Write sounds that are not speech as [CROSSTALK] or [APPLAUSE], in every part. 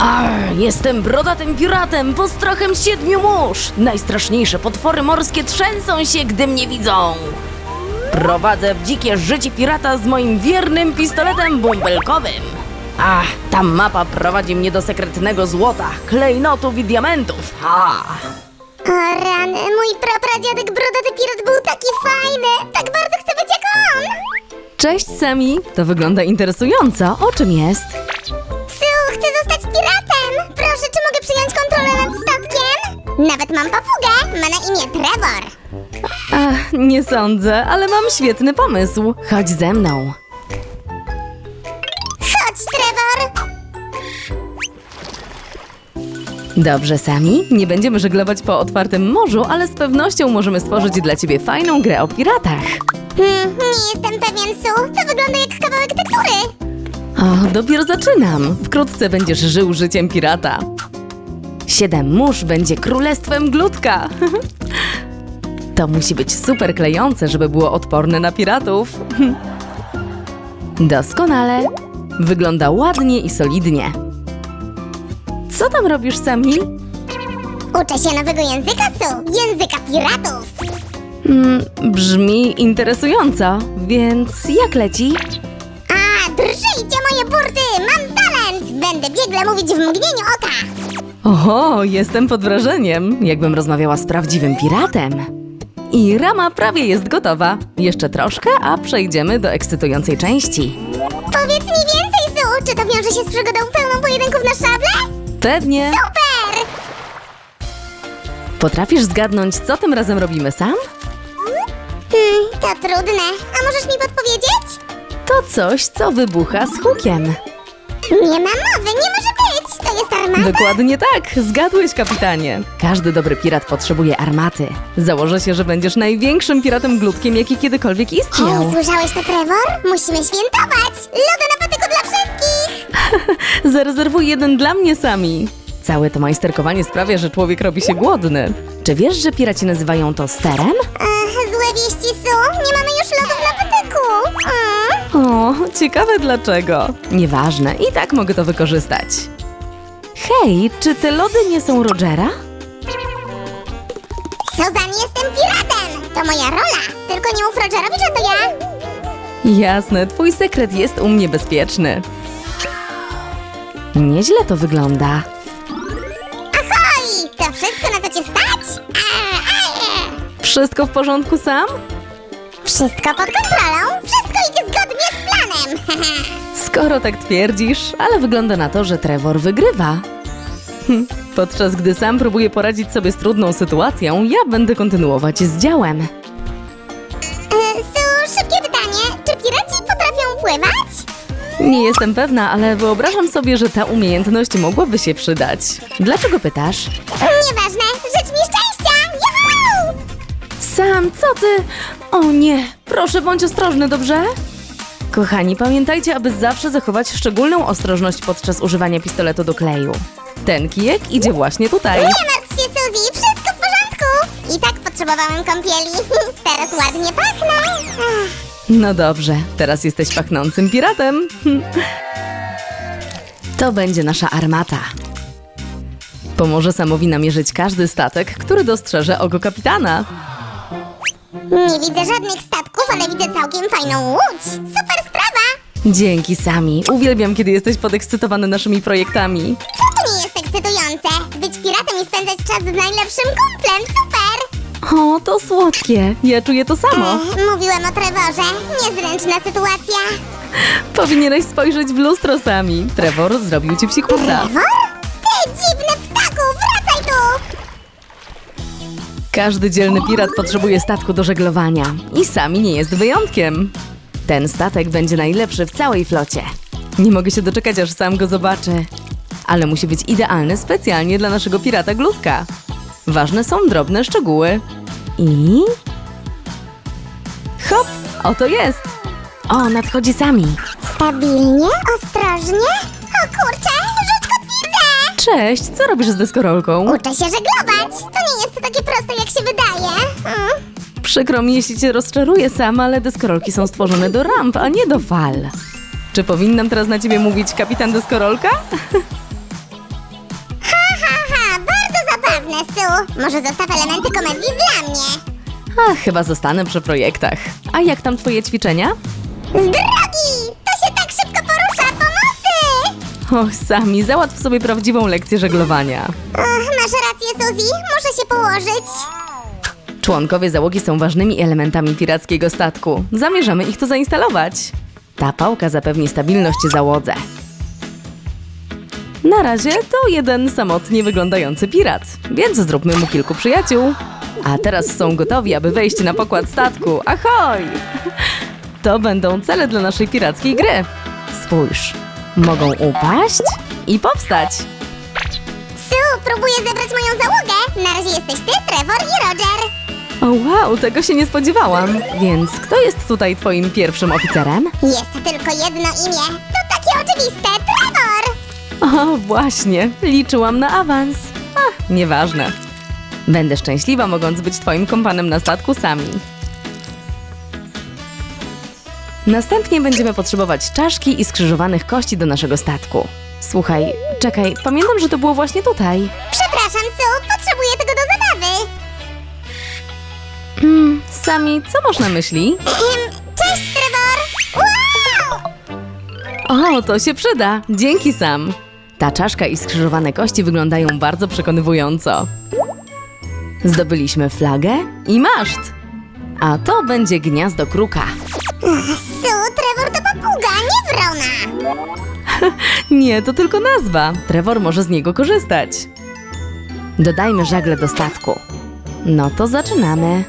Arr, jestem brodatym piratem, postrachem siedmiu mórz. Najstraszniejsze potwory morskie trzęsą się, gdy mnie widzą. Prowadzę w dzikie życie pirata z moim wiernym pistoletem bąbelkowym. Ach, ta mapa prowadzi mnie do sekretnego złota, klejnotów i diamentów. Ha! O rany, mój prapradziadek brodaty pirat był taki fajny. Tak bardzo chcę być jak on. Cześć, Sami. To wygląda interesująco. O czym jest? Proszę, czy mogę przyjąć kontrolę nad statkiem? Nawet mam papugę. Ma na imię Trevor. Ach, nie sądzę, ale mam świetny pomysł. Chodź ze mną. Chodź, Trevor. Dobrze, Sami. Nie będziemy żeglować po otwartym morzu, ale z pewnością możemy stworzyć dla ciebie fajną grę o piratach. Hmm, nie jestem pewien, Su. To wygląda jak kawałek tektury. O, dopiero zaczynam. Wkrótce będziesz żył życiem pirata. Siedem mórz będzie królestwem glutka. [LAUGHS] To musi być super klejące, żeby było odporne na piratów. [LAUGHS] Doskonale. Wygląda ładnie i solidnie. Co tam robisz, Sami? Uczę się nowego języka, Su. Języka piratów. Mm, brzmi interesująco, więc jak leci? Moje burty! Mam talent! Będę biegle mówić w mgnieniu oka. Oho, jestem pod wrażeniem, jakbym rozmawiała z prawdziwym piratem. I rama prawie jest gotowa. Jeszcze troszkę, a przejdziemy do ekscytującej części. Powiedz mi więcej, Su! Czy to wiąże się z przygodą pełną pojedynków na szable? Pewnie. Super! Potrafisz zgadnąć, co tym razem robimy sam? Hmm, to trudne. A możesz mi podpowiedzieć? To coś, co wybucha z hukiem. Nie ma mowy, nie może być! To jest armata? Dokładnie tak, zgadłeś, kapitanie. Każdy dobry pirat potrzebuje armaty. Założę się, że będziesz największym piratem glutkiem, jaki kiedykolwiek istniał. Hej, słyszałeś to, Trevor? Musimy świętować! Loda na patyku dla wszystkich! [LAUGHS] Zarezerwuj jeden dla mnie sami. Całe to majsterkowanie sprawia, że człowiek robi się głodny. Czy wiesz, że piraci nazywają to sterem? Ech, złe wieści, Su! Ciekawe dlaczego. Nieważne, i tak mogę to wykorzystać. Hej, czy te lody nie są Rogera? Suzan, jestem piratem! To moja rola! Tylko nie mów Rogerowi, że to ja! Jasne, twój sekret jest u mnie bezpieczny. Nieźle to wygląda. Ahoj! To wszystko, na co cię stać? A, a, e. Wszystko w porządku sam? Wszystko pod kontrolą! [LAUGHS] Skoro tak twierdzisz, ale wygląda na to, że Trevor wygrywa. Hm, Podczas gdy sam próbuje poradzić sobie z trudną sytuacją, ja będę kontynuować z działem. E, Su, szybkie pytanie. Czy piraci potrafią pływać? Nie jestem pewna, ale wyobrażam sobie, że ta umiejętność mogłaby się przydać. Dlaczego pytasz? Nieważne, życz mi szczęścia! Juhu! Sam, co ty? O nie, proszę bądź ostrożny, dobrze? Kochani, pamiętajcie, aby zawsze zachować szczególną ostrożność podczas używania pistoletu do kleju. Ten kijek idzie właśnie tutaj. Nie martw się, Suzy, wszystko w porządku! I tak potrzebowałem kąpieli. [LAUGHS] Teraz ładnie pachnę. Ach, No dobrze, teraz jesteś pachnącym piratem. [LAUGHS] To będzie nasza armata. Pomoże Samowi namierzyć każdy statek, który dostrzeże oko kapitana. Nie widzę żadnych statków, ale widzę całkiem fajną łódź. Super! Dzięki Sami. Uwielbiam, kiedy jesteś podekscytowany naszymi projektami. Co to nie jest ekscytujące? Być piratem i spędzać czas z najlepszym kumplem, super! O, to słodkie. Ja czuję to samo. Ech, mówiłem o Trevorze. Niezręczna sytuacja. Powinieneś spojrzeć w lustro Sami. Trevor zrobił ci psikusa. Trevor? Ty dziwny ptaku, wracaj tu! Każdy dzielny pirat potrzebuje statku do żeglowania. I Sami nie jest wyjątkiem. Ten statek będzie najlepszy w całej flocie. Nie mogę się doczekać, aż sam go zobaczę. Ale musi być idealny specjalnie dla naszego pirata Glutka. Ważne są drobne szczegóły. I... Hop! Oto jest! O, nadchodzi Sami. Stabilnie, ostrożnie. O kurczę, rzut kotwicę! Cześć, co robisz z deskorolką? Uczę się żeglować. To nie jest takie proste, jak się wydaje. Mm. Przykro mi, jeśli cię rozczaruję sam, ale deskorolki są stworzone do ramp, a nie do fal. Czy powinnam teraz na ciebie mówić kapitan deskorolka? Su. Może zostaw elementy komedii dla mnie. A, chyba zostanę przy projektach. A jak tam twoje ćwiczenia? Z drogi! To się tak szybko porusza! Pomocy! Och, sami, załatw sobie prawdziwą lekcję żeglowania. Ach, masz rację, Suzy. Muszę się położyć. Członkowie załogi są ważnymi elementami pirackiego statku. Zamierzamy ich tu zainstalować. Ta pałka zapewni stabilność załodze. Na razie to jeden samotnie wyglądający pirat, więc zróbmy mu kilku przyjaciół. A teraz są gotowi, aby wejść na pokład statku. Ahoj! [LAUGHS] To będą cele dla naszej pirackiej gry. Spójrz, mogą upaść i powstać. Su, próbuję zebrać moją załogę. Na razie jesteś ty, Trevor i Roger. O wow, tego się nie spodziewałam. Więc kto jest tutaj twoim pierwszym oficerem? Jest tylko jedno imię. To takie oczywiste. Trevor! O, właśnie, liczyłam na awans. A, nieważne. Będę szczęśliwa, mogąc być twoim kompanem na statku sami. Następnie będziemy potrzebować czaszki i skrzyżowanych kości do naszego statku. Słuchaj, czekaj, pamiętam, że to było właśnie tutaj. Przepraszam, Su. Potrzebuję tego do zabawy. Hmm, sami, co masz na myśli? Cześć, Trevor! Wow! O, to się przyda. Dzięki sam. Ta czaszka i skrzyżowane kości wyglądają bardzo przekonywująco. Zdobyliśmy flagę i maszt. A to będzie gniazdo kruka. Su, Trevor to papuga, nie wrona. [LAUGHS] Nie, to tylko nazwa. Trevor może z niego korzystać. Dodajmy żagle do statku. No to zaczynamy.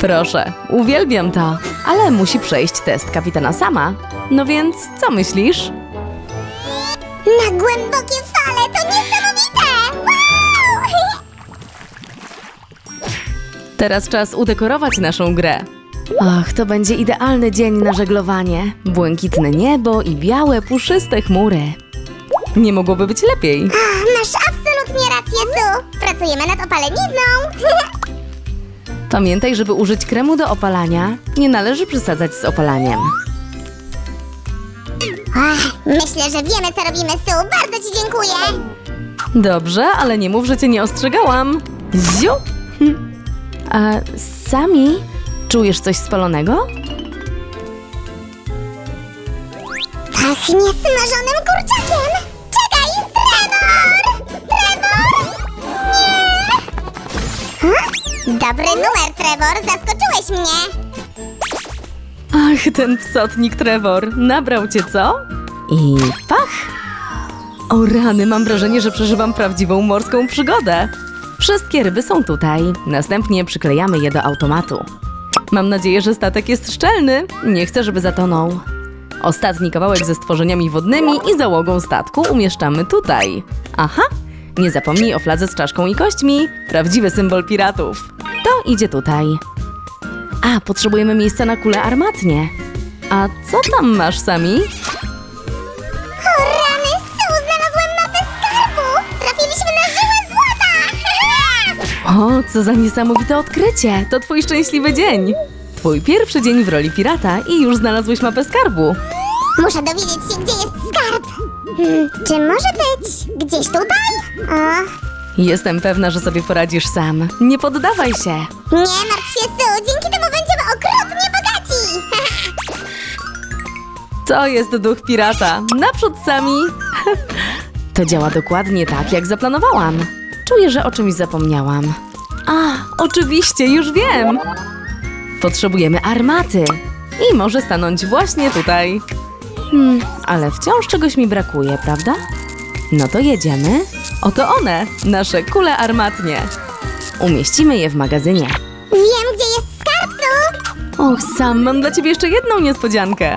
Proszę, uwielbiam to, ale musi przejść test kapitana sama. No więc, co myślisz? Na głębokie fale, to niesamowite! Wow! [LAUGHS] Teraz czas udekorować naszą grę. Ach, to będzie idealny dzień na żeglowanie. Błękitne niebo i białe, puszyste chmury. Nie mogłoby być lepiej. Ach, Masz absolutnie rację, Su. Pracujemy nad opalenizną. [LAUGHS] Pamiętaj, żeby użyć kremu do opalania, nie należy przesadzać z opalaniem. Ach, Myślę, że wiemy, co robimy, Su. Bardzo ci dziękuję. Dobrze, ale nie mów, że cię nie ostrzegałam. Ziu! Hm. A sami? Czujesz coś spalonego? Pachnie smażonym kurczakiem. Dobry numer, Trevor. Zaskoczyłeś mnie. Ach, ten psotnik Trevor. Nabrał cię, co? I pach! O rany, mam wrażenie, że przeżywam prawdziwą morską przygodę. Wszystkie ryby są tutaj. Następnie przyklejamy je do automatu. Mam nadzieję, że statek jest szczelny. Nie chcę, żeby zatonął. Ostatni kawałek ze stworzeniami wodnymi i załogą statku umieszczamy tutaj. Aha! Nie zapomnij o fladze z czaszką i kośćmi. Prawdziwy symbol piratów. To idzie tutaj. A, potrzebujemy miejsca na kulę armatnie. A co tam masz, Sami? O rany, Su, znalazłem mapę skarbu. Trafiliśmy na żyłę złota. [LAUGHS] O, co za niesamowite odkrycie! To twój szczęśliwy dzień! Twój pierwszy dzień w roli pirata i już znalazłeś mapę skarbu. Muszę dowiedzieć się, gdzie jest skarb. Hmm, czy może być gdzieś tutaj? O, Jestem pewna, że sobie poradzisz sam. Nie poddawaj się. nie martw się, Su. Dzięki temu będziemy okrutnie bogaci. [LAUGHS] To jest duch pirata. Naprzód, Sami! [LAUGHS] To działa dokładnie tak, jak zaplanowałam. Czuję, że o czymś zapomniałam. A, oczywiście, już wiem! Potrzebujemy armaty. I może stanąć właśnie tutaj. Hmm, ale wciąż czegoś mi brakuje, prawda? No to jedziemy. Oto one, nasze kule armatnie. Umieścimy je w magazynie. Wiem, gdzie jest skarb, Su. Och, sam, mam dla ciebie jeszcze jedną niespodziankę.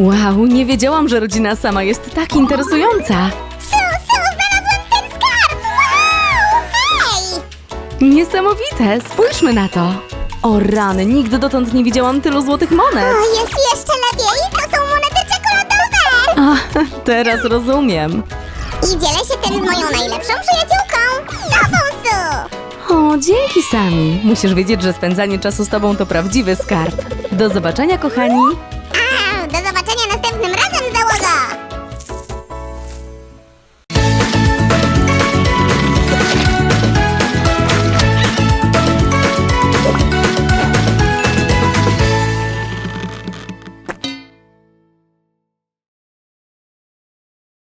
Wow, nie wiedziałam, że rodzina sama jest tak interesująca. Su, Su, znalazłem ten skarb. Wow! Hej! Niesamowite, spójrzmy na to. O rany, nigdy dotąd nie widziałam tylu złotych monet. O, jest jeszcze lepiej! To są monety czekoladowe! A, teraz rozumiem. I dzielę się tym z moją najlepszą przyjaciółką, z tobą, Su! O, dzięki Sami. Musisz wiedzieć, że spędzanie czasu z tobą to prawdziwy skarb. Do zobaczenia, kochani.